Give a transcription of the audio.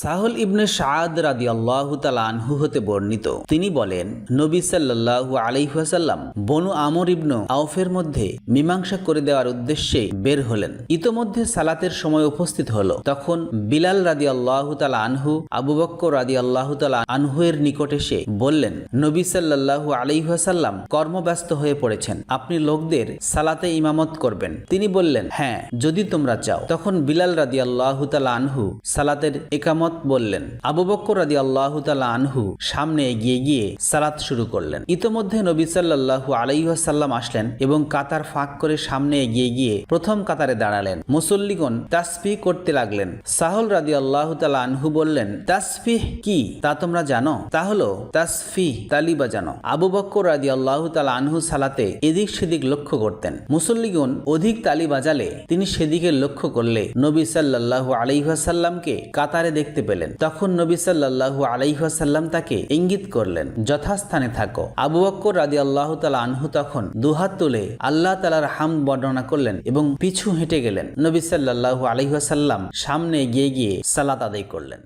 সাহল ইবনে সাদ রাদি আল্লাহ আনহু হতে বর্ণিত। তিনি বলেন, নবী সাল্লাল্লাহু আলাইহাসাল্লাম বনু আমর ইবনু আউফের মধ্যে মীমাংসা করে দেওয়ার উদ্দেশ্যে বের হলেন। ইতোমধ্যে সালাতের সময় উপস্থিত হলো। তখন বিলাল রাদি আল্লাহ আনহু, আবু বক্কর রাদি আল্লাহ আনহু এর নিকট এসে বললেন, নবী সাল্লাল্লাহু আলাইহাসাল্লাম কর্মব্যস্ত হয়ে পড়েছেন। আপনি লোকদের সালাতে ইমামত করবেন। তিনি বললেন হ্যাঁ যদি তোমরা চাও। তখন বিলাল রাদি আল্লাহ আনহু সালাতের একামত বললেন, আবু বক্কর রাদি আল্লাহ আনহু সামনে এগিয়ে গিয়ে সালাত শুরু করলেন। ইতোমধ্যে নবী সাল্লাল্লাহু আলাইহাসাল্লাম আসলেন এবং কাতার ফাঁক করে সামনে এগিয়ে গিয়ে প্রথম কাতারে দাঁড়ালেন। মুসল্লিগণ তাসফি করতে লাগলেন। সাহল রাদি আল্লাহ আনহু বললেন তাসফিহ কি? তা তোমরা জানো? তা হলো তাসফি তালি বাজানো। আবু বক্কর রাদি আল্লাহ আনহু সালাতে এদিক সেদিক লক্ষ্য করতেন। মুসল্লিগণ অধিক তালি বাজালে তিনি সেদিকে লক্ষ্য করলে নবী সাল্লাল্লাহু আলাইহাসাল্লামকে কাতারে দেখতে পেলেন। তখন নবী সাল্লাহু আলাইহাসাল্লাম তাকে ইঙ্গিত করলেন, যথাস্থানে থাকো। আবু বক্কর রাজি আল্লাহ তালা আনহু তখন দুহাত তুলে আল্লাহ তালার হাম বর্ণনা করলেন এবং পিছু হেঁটে গেলেন। নবী সাল্লাহু আলাইহাসাল্লাম সামনে গিয়ে গিয়ে সালাত আদায় করলেন।